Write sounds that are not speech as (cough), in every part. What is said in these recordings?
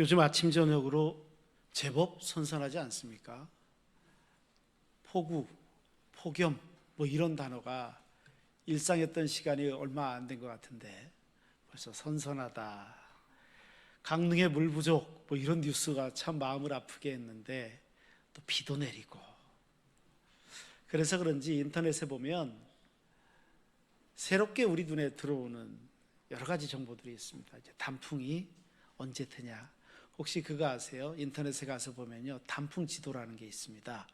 요즘 아침 저녁으로 제법 선선하지 않습니까? 폭우, 폭염 뭐 이런 단어가 일상이었던 시간이 얼마 안 된 것 같은데 벌써 선선하다. 강릉에 물 부족 뭐 이런 뉴스가 참 마음을 아프게 했는데 또 비도 내리고 그래서 그런지 인터넷에 보면 새롭게 우리 눈에 들어오는 여러 가지 정보들이 있습니다. 이제 단풍이 언제 트냐? 혹시 그거 아세요? 인터넷에 가서 보면요. 단풍 지도라는 게 있습니다.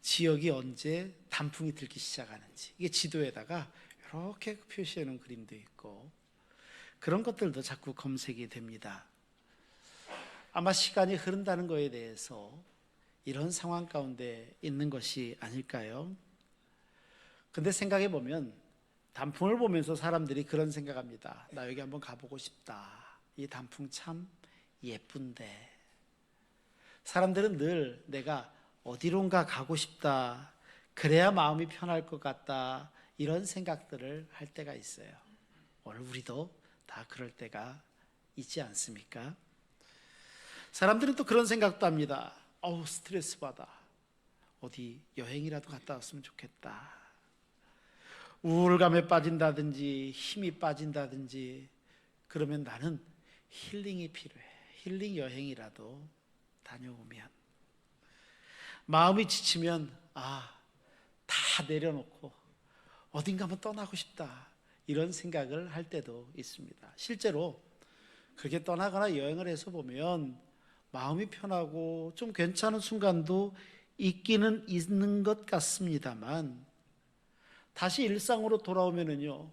지역이 언제 단풍이 들기 시작하는지. 이게 지도에다가 이렇게 표시해 놓은 그림도 있고 그런 것들도 자꾸 검색이 됩니다. 아마 시간이 흐른다는 거에 대해서 이런 상황 가운데 있는 것이 아닐까요? 근데 생각해 보면 단풍을 보면서 사람들이 그런 생각합니다. 나 여기 한번 가보고 싶다. 이 단풍 참 예쁜데. 사람들은 늘 내가 어디론가 가고 싶다. 그래야 마음이 편할 것 같다. 이런 생각들을 할 때가 있어요. 오늘 우리도 다 그럴 때가 있지 않습니까? 사람들은 또 그런 생각도 합니다. 어우, 스트레스 받아. 어디 여행이라도 갔다 왔으면 좋겠다. 우울감에 빠진다든지 힘이 빠진다든지 그러면 나는 힐링이 필요해. 힐링 여행이라도 다녀오면 마음이 지치면 아, 다 내려놓고 어딘가 한번 떠나고 싶다. 이런 생각을 할 때도 있습니다. 실제로 그렇게 떠나거나 여행을 해서 보면 마음이 편하고 좀 괜찮은 순간도 있기는 있는 것 같습니다만 다시 일상으로 돌아오면은요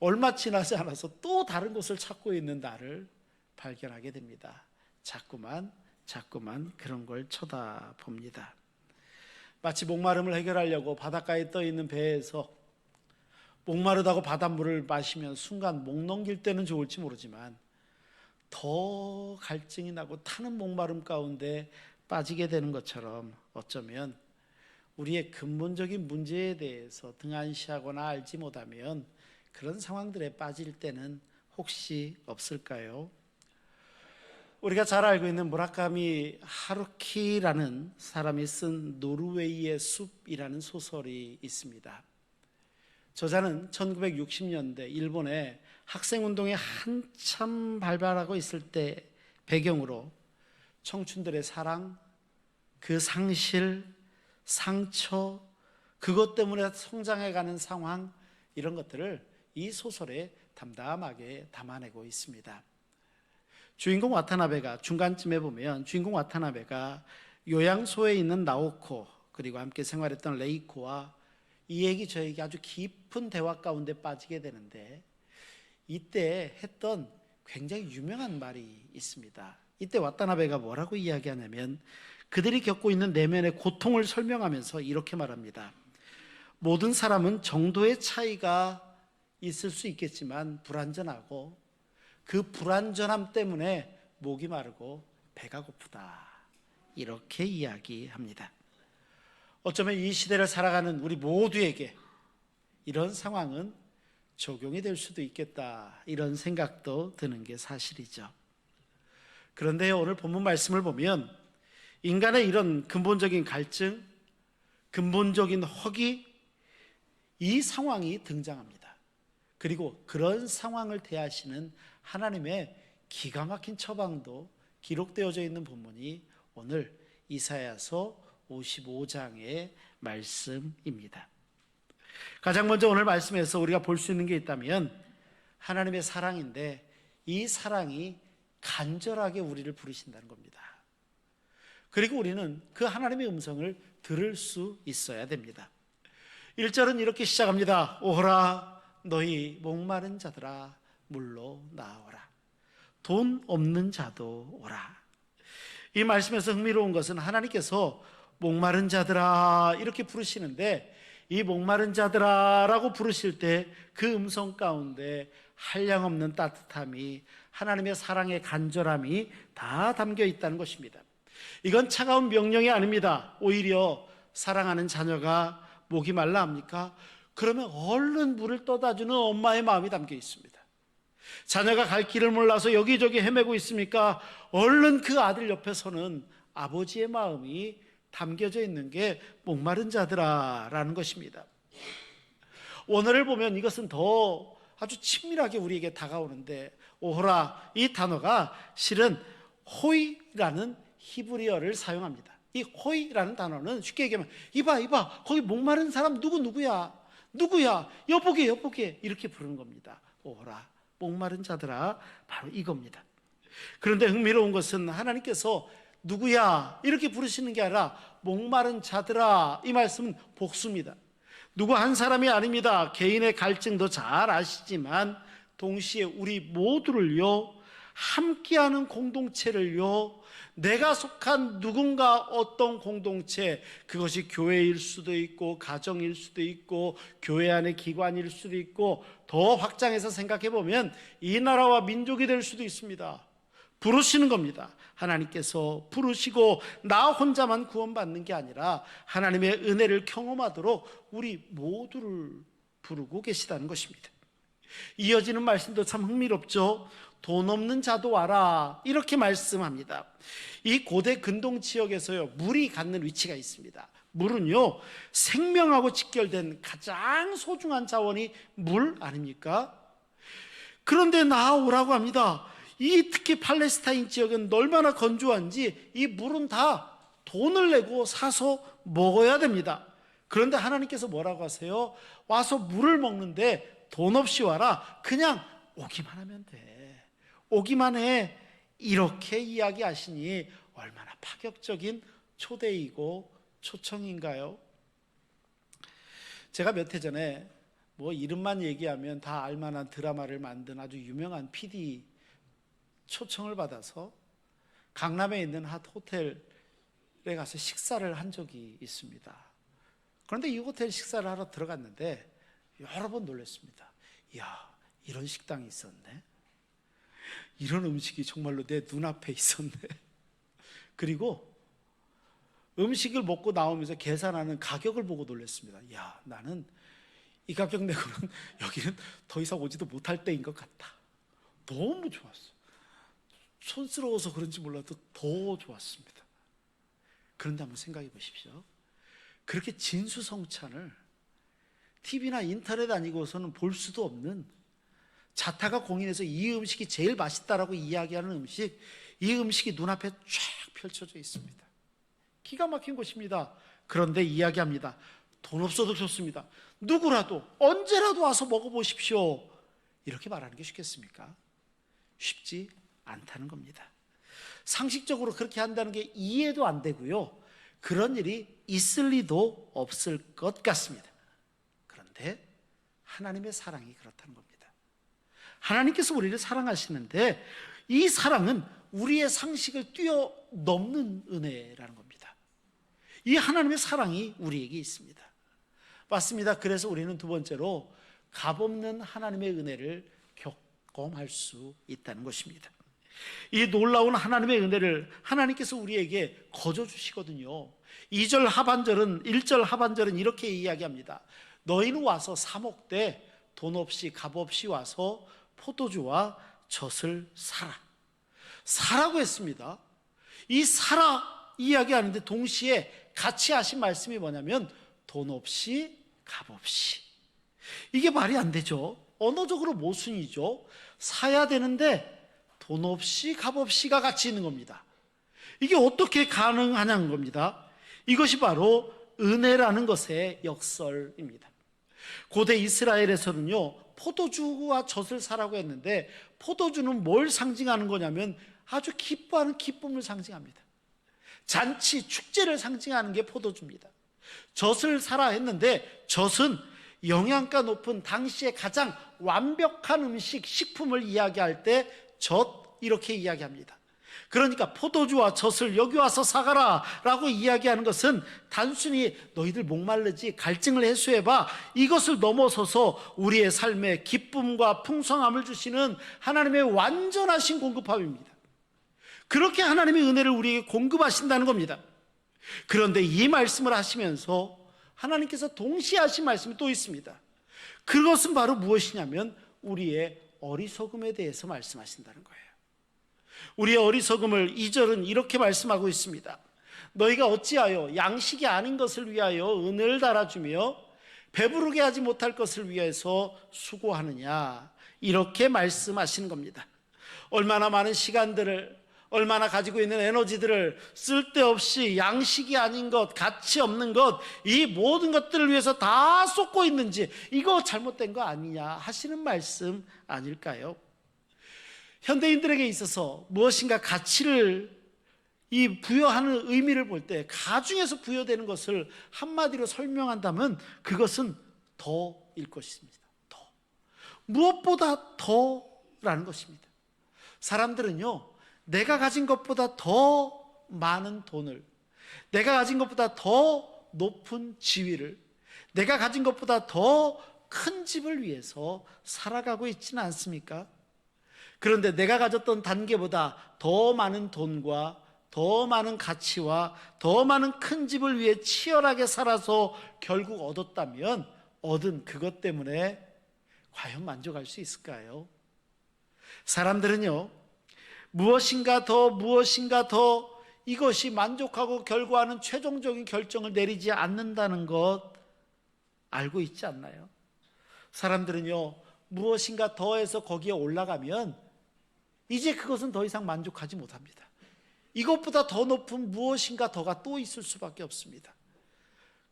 얼마 지나지 않아서 또 다른 곳을 찾고 있는 나를 발견하게 됩니다. 자꾸만 자꾸만 그런 걸 쳐다봅니다. 마치 목마름을 해결하려고 바닷가에 떠 있는 배에서 목마르다고 바닷물을 마시면 순간 목 넘길 때는 좋을지 모르지만 더 갈증이 나고 타는 목마름 가운데 빠지게 되는 것처럼 어쩌면 우리의 근본적인 문제에 대해서 등한시하거나 알지 못하면 그런 상황들에 빠질 때는 혹시 없을까요? 우리가 잘 알고 있는 무라카미 하루키라는 사람이 쓴 노르웨이의 숲이라는 소설이 있습니다. 저자는 1960년대 일본의 학생운동이 한참 발발하고 있을 때 배경으로 청춘들의 사랑, 그 상실, 상처, 그것 때문에 성장해가는 상황, 이런 것들을 이 소설에 담담하게 담아내고 있습니다. 주인공 와타나베가 중간쯤에 보면 주인공 와타나베가 요양소에 있는 나오코 그리고 함께 생활했던 레이코와 이 얘기 저 얘기 아주 깊은 대화 가운데 빠지게 되는데 이때 했던 굉장히 유명한 말이 있습니다. 이때 와타나베가 뭐라고 이야기하냐면 그들이 겪고 있는 내면의 고통을 설명하면서 이렇게 말합니다. 모든 사람은 정도의 차이가 있을 수 있겠지만 불완전하고 그 불완전함 때문에 목이 마르고 배가 고프다. 이렇게 이야기합니다. 어쩌면 이 시대를 살아가는 우리 모두에게 이런 상황은 적용이 될 수도 있겠다. 이런 생각도 드는 게 사실이죠. 그런데 오늘 본문 말씀을 보면 인간의 이런 근본적인 갈증, 근본적인 허기, 이 상황이 등장합니다. 그리고 그런 상황을 대하시는 하나님의 기가 막힌 처방도 기록되어져 있는 본문이 오늘 이사야서 55장의 말씀입니다. 가장 먼저 오늘 말씀에서 우리가 볼 수 있는 게 있다면 하나님의 사랑인데 이 사랑이 간절하게 우리를 부르신다는 겁니다. 그리고 우리는 그 하나님의 음성을 들을 수 있어야 됩니다. 1절은 이렇게 시작합니다. 오호라 너희 목마른 자들아 물로 나오라. 돈 없는 자도 오라. 이 말씀에서 흥미로운 것은 하나님께서 목마른 자들아 이렇게 부르시는데 이 목마른 자들아라고 부르실 때 그 음성 가운데 한량없는 따뜻함이 하나님의 사랑의 간절함이 다 담겨 있다는 것입니다. 이건 차가운 명령이 아닙니다. 오히려 사랑하는 자녀가 목이 말라 합니까? 그러면 얼른 물을 떠다 주는 엄마의 마음이 담겨 있습니다. 자녀가 갈 길을 몰라서 여기저기 헤매고 있습니까? 얼른 그 아들 옆에 서는 아버지의 마음이 담겨져 있는 게 목마른 자들아라는 것입니다. 오늘을 보면 이것은 더 아주 친밀하게 우리에게 다가오는데 오호라 이 단어가 실은 호이라는 히브리어를 사용합니다. 이 호이라는 단어는 쉽게 얘기하면 이봐 이봐 거기 목마른 사람 누구 누구야 누구야 여보게 여보게 이렇게 부르는 겁니다. 오호라 목마른 자들아 바로 이겁니다. 그런데 흥미로운 것은 하나님께서 누구야 이렇게 부르시는 게 아니라 목마른 자들아 이 말씀은 복수입니다. 누구 한 사람이 아닙니다. 개인의 갈증도 잘 아시지만 동시에 우리 모두를요 함께하는 공동체를요 내가 속한 누군가 어떤 공동체 그것이 교회일 수도 있고 가정일 수도 있고 교회 안의 기관일 수도 있고 더 확장해서 생각해 보면 이 나라와 민족이 될 수도 있습니다. 부르시는 겁니다. 하나님께서 부르시고 나 혼자만 구원받는 게 아니라 하나님의 은혜를 경험하도록 우리 모두를 부르고 계시다는 것입니다. 이어지는 말씀도 참 흥미롭죠. 돈 없는 자도 와라. 이렇게 말씀합니다. 이 고대 근동 지역에서요, 물이 갖는 위치가 있습니다. 물은요, 생명하고 직결된 가장 소중한 자원이 물 아닙니까? 그런데 나오라고 합니다. 이 특히 팔레스타인 지역은 얼마나 건조한지 이 물은 다 돈을 내고 사서 먹어야 됩니다. 그런데 하나님께서 뭐라고 하세요? 와서 물을 먹는데 돈 없이 와라. 그냥 오기만 하면 돼. 오기만 해. 이렇게 이야기하시니 얼마나 파격적인 초대이고 초청인가요? 제가 몇 해 전에 뭐 이름만 얘기하면 다 알만한 드라마를 만든 아주 유명한 PD 초청을 받아서 강남에 있는 핫 호텔에 가서 식사를 한 적이 있습니다. 그런데 이 호텔 식사를 하러 들어갔는데 여러 번 놀랐습니다. 이야, 이런 식당이 있었네. 이런 음식이 정말로 내 눈앞에 있었네. (laughs) 그리고 음식을 먹고 나오면서 계산하는 가격을 보고 놀랐습니다. 야, 나는 이 가격 내고는 (laughs) 여기는 더 이상 오지도 못할 때인 것 같다. 너무 좋았어. 촌스러워서 그런지 몰라도 더 좋았습니다. 그런데 한번 생각해 보십시오. 그렇게 진수성찬을 TV나 인터넷 아니고서는 볼 수도 없는 자타가 공인해서 이 음식이 제일 맛있다라고 이야기하는 음식, 이 음식이 눈앞에 쫙 펼쳐져 있습니다. 기가 막힌 곳입니다. 그런데 이야기합니다. 돈 없어도 좋습니다. 누구라도 언제라도 와서 먹어보십시오. 이렇게 말하는 게 쉽겠습니까? 쉽지 않다는 겁니다. 상식적으로 그렇게 한다는 게 이해도 안 되고요. 그런 일이 있을 리도 없을 것 같습니다. 그런데 하나님의 사랑이 그렇다는 겁니다. 하나님께서 우리를 사랑하시는데 이 사랑은 우리의 상식을 뛰어넘는 은혜라는 겁니다. 이 하나님의 사랑이 우리에게 있습니다. 맞습니다. 그래서 우리는 두 번째로 값없는 하나님의 은혜를 경험할 수 있다는 것입니다. 이 놀라운 하나님의 은혜를 하나님께서 우리에게 거저 주시거든요. 2절 하반절은 1절 하반절은 이렇게 이야기합니다. 너희는 와서 사 먹되 돈 없이 값 없이 와서 포도주와 젖을 사라. 사라고 했습니다. 이 사라 이야기하는데 동시에 같이 하신 말씀이 뭐냐면 돈 없이 값 없이. 이게 말이 안 되죠. 언어적으로 모순이죠. 사야 되는데 돈 없이 값 없이가 같이 있는 겁니다. 이게 어떻게 가능하냐는 겁니다. 이것이 바로 은혜라는 것의 역설입니다. 고대 이스라엘에서는요, 포도주와 젖을 사라고 했는데, 포도주는 뭘 상징하는 거냐면 아주 기뻐하는 기쁨을 상징합니다. 잔치, 축제를 상징하는 게 포도주입니다. 젖을 사라 했는데, 젖은 영양가 높은 당시에 가장 완벽한 음식, 식품을 이야기할 때, 젖, 이렇게 이야기합니다. 그러니까 포도주와 젖을 여기 와서 사가라 라고 이야기하는 것은 단순히 너희들 목말르지 갈증을 해소해봐 이것을 넘어서서 우리의 삶에 기쁨과 풍성함을 주시는 하나님의 완전하신 공급함입니다. 그렇게 하나님의 은혜를 우리에게 공급하신다는 겁니다. 그런데 이 말씀을 하시면서 하나님께서 동시에 하신 말씀이 또 있습니다. 그것은 바로 무엇이냐면 우리의 어리석음에 대해서 말씀하신다는 거예요. 우리의 어리석음을 2절은 이렇게 말씀하고 있습니다. 너희가 어찌하여 양식이 아닌 것을 위하여 은을 달아주며 배부르게 하지 못할 것을 위해서 수고하느냐 이렇게 말씀하시는 겁니다. 얼마나 많은 시간들을 얼마나 가지고 있는 에너지들을 쓸데없이 양식이 아닌 것, 가치 없는 것, 이 모든 것들을 위해서 다 쏟고 있는지 이거 잘못된 거 아니냐 하시는 말씀 아닐까요? 현대인들에게 있어서 무엇인가 가치를 이 부여하는 의미를 볼 때 가중에서 부여되는 것을 한마디로 설명한다면 그것은 더일 것입니다. 더. 무엇보다 더라는 것입니다. 사람들은요, 내가 가진 것보다 더 많은 돈을, 내가 가진 것보다 더 높은 지위를, 내가 가진 것보다 더 큰 집을 위해서 살아가고 있지는 않습니까? 그런데 내가 가졌던 단계보다 더 많은 돈과 더 많은 가치와 더 많은 큰 집을 위해 치열하게 살아서 결국 얻었다면 얻은 그것 때문에 과연 만족할 수 있을까요? 사람들은요, 무엇인가 더, 무엇인가 더 이것이 만족하고 결과하는 최종적인 결정을 내리지 않는다는 것 알고 있지 않나요? 사람들은요, 무엇인가 더해서 거기에 올라가면 이제 그것은 더 이상 만족하지 못합니다. 이것보다 더 높은 무엇인가 더가 또 있을 수밖에 없습니다.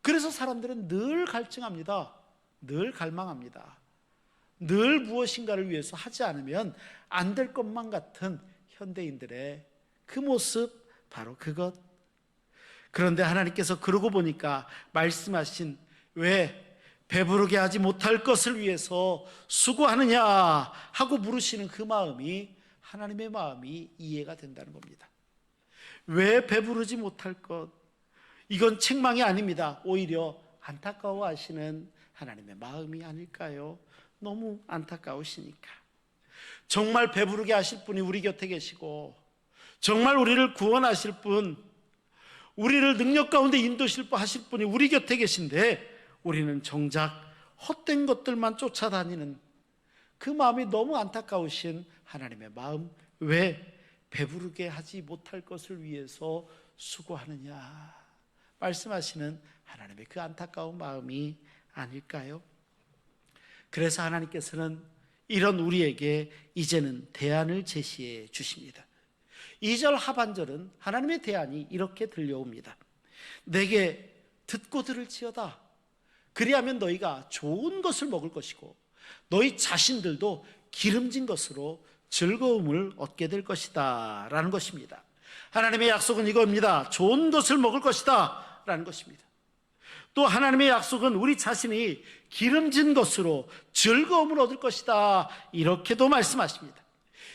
그래서 사람들은 늘 갈증합니다. 늘 갈망합니다. 늘 무엇인가를 위해서 하지 않으면 안 될 것만 같은 현대인들의 그 모습, 바로 그것. 그런데 하나님께서 그러고 보니까 말씀하신 왜 배부르게 하지 못할 것을 위해서 수고하느냐 하고 물으시는 그 마음이 하나님의 마음이 이해가 된다는 겁니다. 왜 배부르지 못할 것? 이건 책망이 아닙니다. 오히려 안타까워 하시는 하나님의 마음이 아닐까요? 너무 안타까우시니까. 정말 배부르게 하실 분이 우리 곁에 계시고, 정말 우리를 구원하실 분, 우리를 능력 가운데 인도실 하실 분이 우리 곁에 계신데, 우리는 정작 헛된 것들만 쫓아다니는 그 마음이 너무 안타까우신 하나님의 마음, 왜 배부르게 하지 못할 것을 위해서 수고하느냐 말씀하시는 하나님의 그 안타까운 마음이 아닐까요? 그래서 하나님께서는 이런 우리에게 이제는 대안을 제시해 주십니다. 2절 하반절은 하나님의 대안이 이렇게 들려옵니다. 내게 듣고 들을지어다. 그리하면 너희가 좋은 것을 먹을 것이고 너희 자신들도 기름진 것으로 즐거움을 얻게 될 것이다. 라는 것입니다. 하나님의 약속은 이겁니다. 좋은 것을 먹을 것이다. 라는 것입니다. 또 하나님의 약속은 우리 자신이 기름진 것으로 즐거움을 얻을 것이다. 이렇게도 말씀하십니다.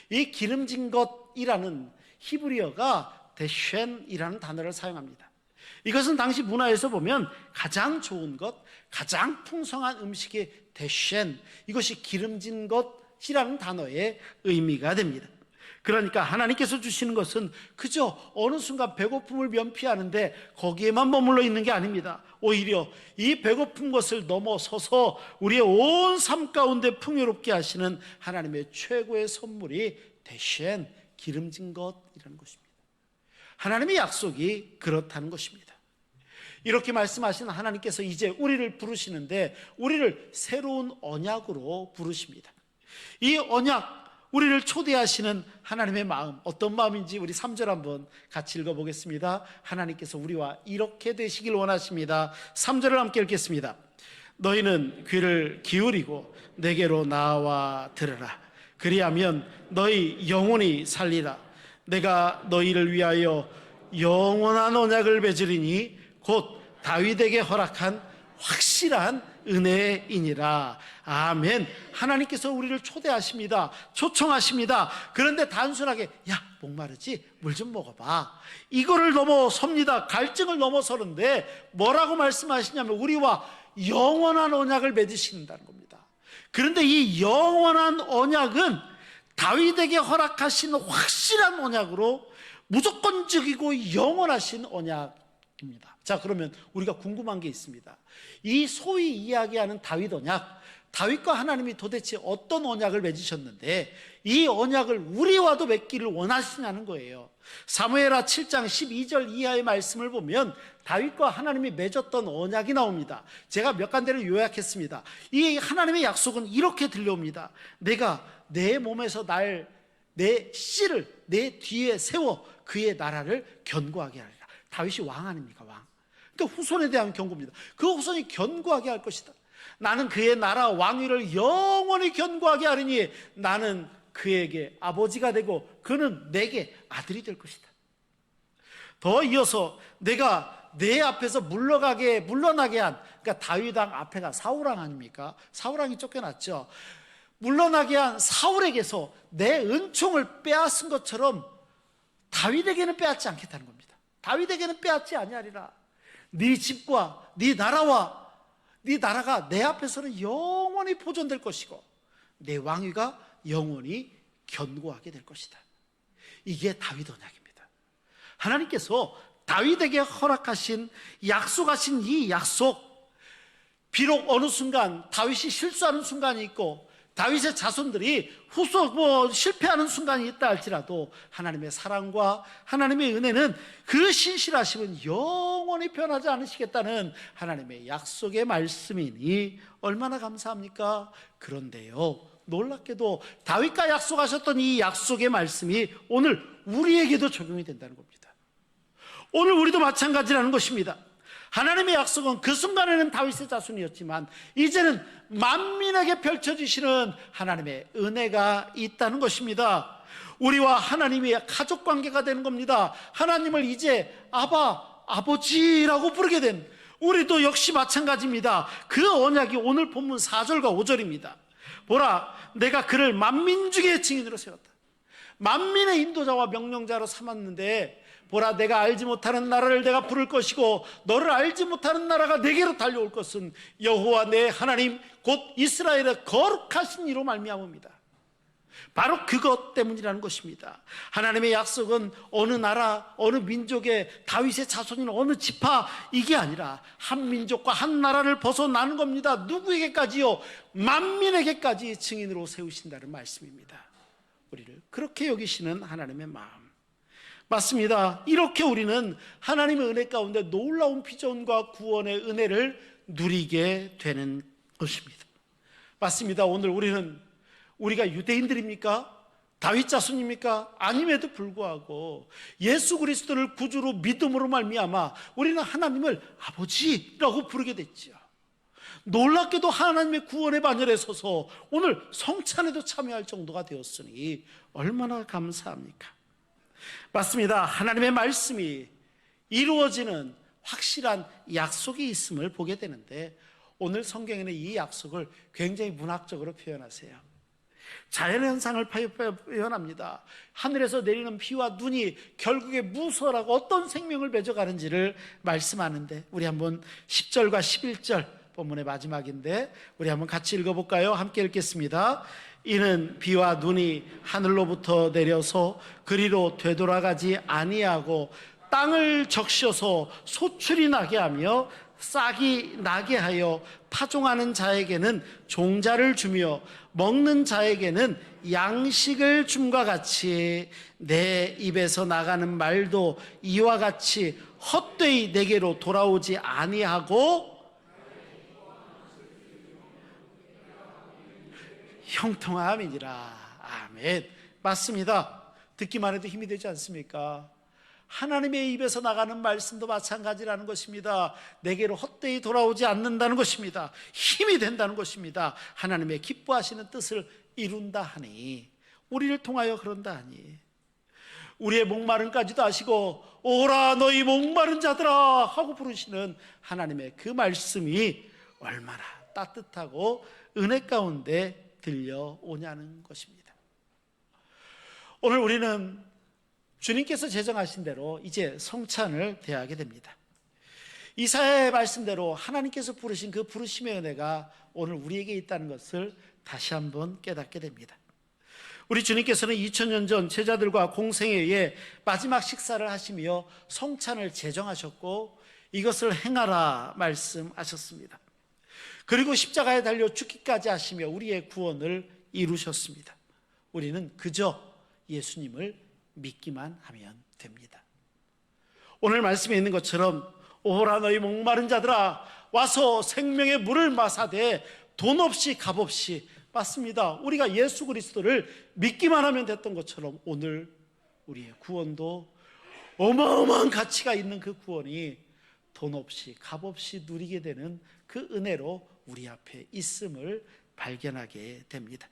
이 기름진 것이라는 히브리어가 데쉔이라는 단어를 사용합니다. 이것은 당시 문화에서 보면 가장 좋은 것, 가장 풍성한 음식의 데쉔, 이것이 기름진 것이라는 단어의 의미가 됩니다. 그러니까 하나님께서 주시는 것은 그저 어느 순간 배고픔을 면피하는데 거기에만 머물러 있는 게 아닙니다. 오히려 이 배고픈 것을 넘어서서 우리의 온 삶 가운데 풍요롭게 하시는 하나님의 최고의 선물이 대신 기름진 것이라는 것입니다. 하나님의 약속이 그렇다는 것입니다. 이렇게 말씀하시는 하나님께서 이제 우리를 부르시는데 우리를 새로운 언약으로 부르십니다. 이 언약 우리를 초대하시는 하나님의 마음 어떤 마음인지 우리 3절 한번 같이 읽어 보겠습니다. 하나님께서 우리와 이렇게 되시길 원하십니다. 3절을 함께 읽겠습니다. 너희는 귀를 기울이고 내게로 나와 들으라. 그리하면 너희 영혼이 살리라. 내가 너희를 위하여 영원한 언약을 맺으리니 곧 다윗에게 허락한 확실한 은혜이니라. 아멘. 하나님께서 우리를 초대하십니다. 초청하십니다. 그런데 단순하게, 야, 목마르지? 물 좀 먹어봐. 이거를 넘어섭니다. 갈증을 넘어서는데 뭐라고 말씀하시냐면 우리와 영원한 언약을 맺으신다는 겁니다. 그런데 이 영원한 언약은 다윗에게 허락하신 확실한 언약으로 무조건적이고 영원하신 언약입니다. 자, 그러면 우리가 궁금한 게 있습니다. 이 소위 이야기하는 다윗 언약, 다윗과 하나님이 도대체 어떤 언약을 맺으셨는데 이 언약을 우리와도 맺기를 원하시냐는 거예요. 사무엘하 7장 12절 이하의 말씀을 보면 다윗과 하나님이 맺었던 언약이 나옵니다. 제가 몇 간대를 요약했습니다. 이 하나님의 약속은 이렇게 들려옵니다. 내가 내 몸에서 날 내 씨를 내 뒤에 세워 그의 나라를 견고하게 하리라. 다윗이 왕 아닙니까? 왕. 그러니까 후손에 대한 경고입니다. 그 후손이 견고하게 할 것이다. 나는 그의 나라 왕위를 영원히 견고하게 하리니 나는 그에게 아버지가 되고 그는 내게 아들이 될 것이다. 더 이어서 내가 내 앞에서 물러가게 물러나게 한 그러니까 다윗왕 앞에가 사울왕 아닙니까? 사울왕이 쫓겨났죠. 물러나게 한 사울에게서 내 은총을 빼앗은 것처럼 다윗에게는 빼앗지 않겠다는 겁니다. 다윗에게는 빼앗지 아니하리라. 네 집과 네 나라와 네 나라가 내 앞에서는 영원히 보존될 것이고 내 왕위가 영원히 견고하게 될 것이다. 이게 다윗 언약입니다. 하나님께서 다윗에게 허락하신 약속하신 이 약속 비록 어느 순간 다윗이 실수하는 순간이 있고 다윗의 자손들이 후속 뭐 실패하는 순간이 있다 할지라도 하나님의 사랑과 하나님의 은혜는 그 신실하심은 영원히 변하지 않으시겠다는 하나님의 약속의 말씀이니 얼마나 감사합니까? 그런데요. 놀랍게도 다윗과 약속하셨던 이 약속의 말씀이 오늘 우리에게도 적용이 된다는 겁니다. 오늘 우리도 마찬가지라는 것입니다. 하나님의 약속은 그 순간에는 다윗의 자손이었지만 이제는 만민에게 펼쳐지시는 하나님의 은혜가 있다는 것입니다. 우리와 하나님이 가족 관계가 되는 겁니다. 하나님을 이제 아바, 아버지라고 부르게 된 우리도 역시 마찬가지입니다. 그 언약이 오늘 본문 4절과 5절입니다. 보라, 내가 그를 만민 중에 증인으로 세웠다. 만민의 인도자와 명령자로 삼았는데 보라 내가 알지 못하는 나라를 내가 부를 것이고 너를 알지 못하는 나라가 내게로 달려올 것은 여호와 내 하나님 곧 이스라엘의 거룩하신 이로 말미암습니다. 바로 그것 때문이라는 것입니다. 하나님의 약속은 어느 나라, 어느 민족의 다윗의 자손인 어느 지파 이게 아니라 한 민족과 한 나라를 벗어나는 겁니다. 누구에게까지요? 만민에게까지 증인으로 세우신다는 말씀입니다. 우리를 그렇게 여기시는 하나님의 마음. 맞습니다. 이렇게 우리는 하나님의 은혜 가운데 놀라운 비전과 구원의 은혜를 누리게 되는 것입니다. 맞습니다. 오늘 우리는 우리가 유대인들입니까? 다윗 자손입니까? 아님에도 불구하고 예수 그리스도를 구주로 믿음으로 말미암아 우리는 하나님을 아버지라고 부르게 됐죠. 놀랍게도 하나님의 구원의 반열에 서서 오늘 성찬에도 참여할 정도가 되었으니 얼마나 감사합니까? 맞습니다. 하나님의 말씀이 이루어지는 확실한 약속이 있음을 보게 되는데 오늘 성경에는 이 약속을 굉장히 문학적으로 표현하세요. 자연 현상을 표현합니다. 하늘에서 내리는 비와 눈이 결국에 무서라고 어떤 생명을 맺어가는지를 말씀하는데 우리 한번 10절과 11절 본문의 마지막인데 우리 한번 같이 읽어볼까요? 함께 읽겠습니다. 이는 비와 눈이 하늘로부터 내려서 그리로 되돌아가지 아니하고 땅을 적셔서 소출이 나게 하며 싹이 나게 하여 파종하는 자에게는 종자를 주며 먹는 자에게는 양식을 줌과 같이 내 입에서 나가는 말도 이와 같이 헛되이 내게로 돌아오지 아니하고 형통함이니라. 아멘. 맞습니다. 듣기만 해도 힘이 되지 않습니까? 하나님의 입에서 나가는 말씀도 마찬가지라는 것입니다. 내게로 헛되이 돌아오지 않는다는 것입니다. 힘이 된다는 것입니다. 하나님의 기뻐하시는 뜻을 이룬다 하니 우리를 통하여 그런다 하니 우리의 목마름까지도 아시고 오라 너희 목마른 자들아 하고 부르시는 하나님의 그 말씀이 얼마나 따뜻하고 은혜 가운데 들려오냐는 것입니다. 오늘 우리는 주님께서 제정하신 대로 이제 성찬을 대하게 됩니다. 이사야의 말씀대로 하나님께서 부르신 그 부르심의 은혜가 오늘 우리에게 있다는 것을 다시 한번 깨닫게 됩니다. 우리 주님께서는 2000년 전 제자들과 공생에 마지막 식사를 하시며 성찬을 제정하셨고 이것을 행하라 말씀하셨습니다. 그리고 십자가에 달려 죽기까지 하시며 우리의 구원을 이루셨습니다. 우리는 그저 예수님을 믿기만 하면 됩니다. 오늘 말씀에 있는 것처럼 오라 너희 목마른 자들아 와서 생명의 물을 마사되 돈 없이 값 없이 맞습니다. 우리가 예수 그리스도를 믿기만 하면 됐던 것처럼 오늘 우리의 구원도 어마어마한 가치가 있는 그 구원이 돈 없이 값 없이 누리게 되는 그 은혜로 우리 앞에 있음을 발견하게 됩니다.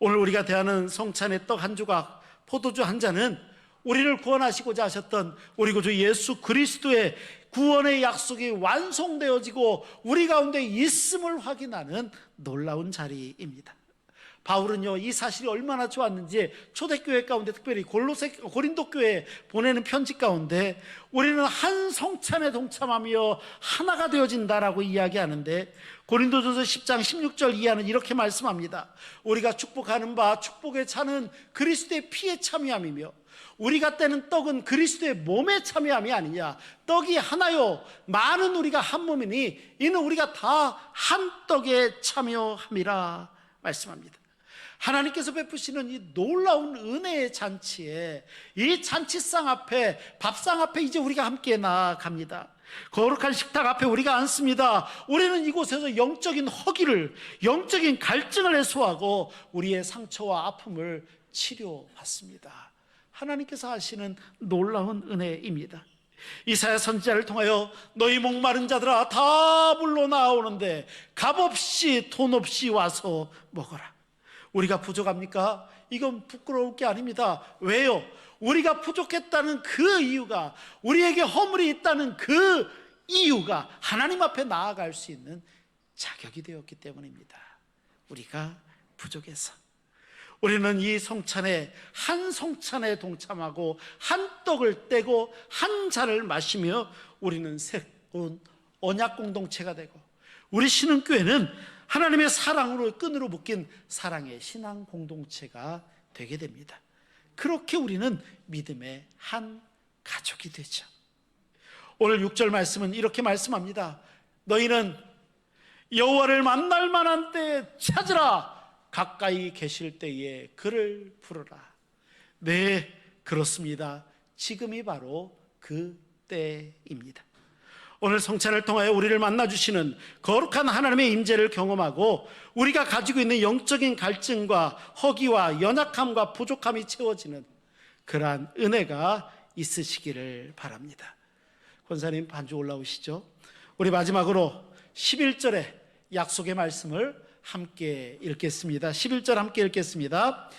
오늘 우리가 대하는 성찬의 떡 한 조각, 포도주 한 잔은 우리를 구원하시고자 하셨던 우리 구주 예수 그리스도의 구원의 약속이 완성되어지고 우리 가운데 있음을 확인하는 놀라운 자리입니다. 바울은요 이 사실이 얼마나 좋았는지 초대교회 가운데 특별히 골로새 고린도 교회에 보내는 편지 가운데 우리는 한 성찬에 동참하며 하나가 되어진다라고 이야기하는데 고린도전서 10장 16절 이하는 이렇게 말씀합니다. 우리가 축복하는 바 축복에 차는 그리스도의 피에 참여함이며 우리가 떼는 떡은 그리스도의 몸에 참여함이 아니냐. 떡이 하나요. 많은 우리가 한 몸이니 이는 우리가 다 한 떡에 참여함이라 말씀합니다. 하나님께서 베푸시는 이 놀라운 은혜의 잔치에 이 잔치상 앞에 밥상 앞에 이제 우리가 함께 나아갑니다. 거룩한 식탁 앞에 우리가 앉습니다. 우리는 이곳에서 영적인 허기를 영적인 갈증을 해소하고 우리의 상처와 아픔을 치료받습니다. 하나님께서 하시는 놀라운 은혜입니다. 이사야 선지자를 통하여 너희 목마른 자들아 다 불러 나오는데 값없이 돈 없이 와서 먹어라. 우리가 부족합니까? 이건 부끄러울 게 아닙니다. 왜요? 우리가 부족했다는 그 이유가 우리에게 허물이 있다는 그 이유가 하나님 앞에 나아갈 수 있는 자격이 되었기 때문입니다. 우리가 부족해서 우리는 이 성찬에 한 성찬에 동참하고 한 떡을 떼고 한 잔을 마시며 우리는 새로운 언약 공동체가 되고 우리 신흥교회는 하나님의 사랑으로 끈으로 묶인 사랑의 신앙 공동체가 되게 됩니다. 그렇게 우리는 믿음의 한 가족이 되죠. 오늘 6절 말씀은 이렇게 말씀합니다. 너희는 여호와를 만날 만한 때에 찾으라. 가까이 계실 때에 그를 부르라. 네, 그렇습니다. 지금이 바로 그 때입니다. 오늘 성찬을 통하여 우리를 만나 주시는 거룩한 하나님의 임재를 경험하고 우리가 가지고 있는 영적인 갈증과 허기와 연약함과 부족함이 채워지는 그러한 은혜가 있으시기를 바랍니다. 권사님 반주 올라오시죠. 우리 마지막으로 11절의 약속의 말씀을 함께 읽겠습니다. 11절 함께 읽겠습니다.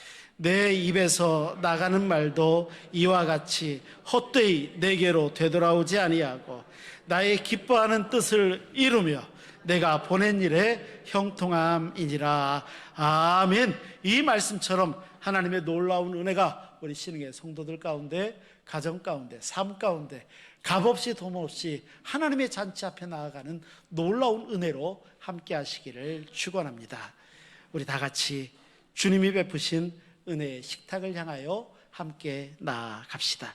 내 입에서 나가는 말도 이와 같이 헛되이 내게로 되돌아오지 아니하고 나의 기뻐하는 뜻을 이루며 내가 보낸 일에 형통함이니라. 아멘. 이 말씀처럼 하나님의 놀라운 은혜가 우리 신흥의 성도들 가운데, 가정 가운데, 삶 가운데 값없이 돈 없이 하나님의 잔치 앞에 나아가는 놀라운 은혜로 함께 하시기를 축원합니다. 우리 다 같이 주님이 베푸신 은혜의 식탁을 향하여 함께 나아갑시다.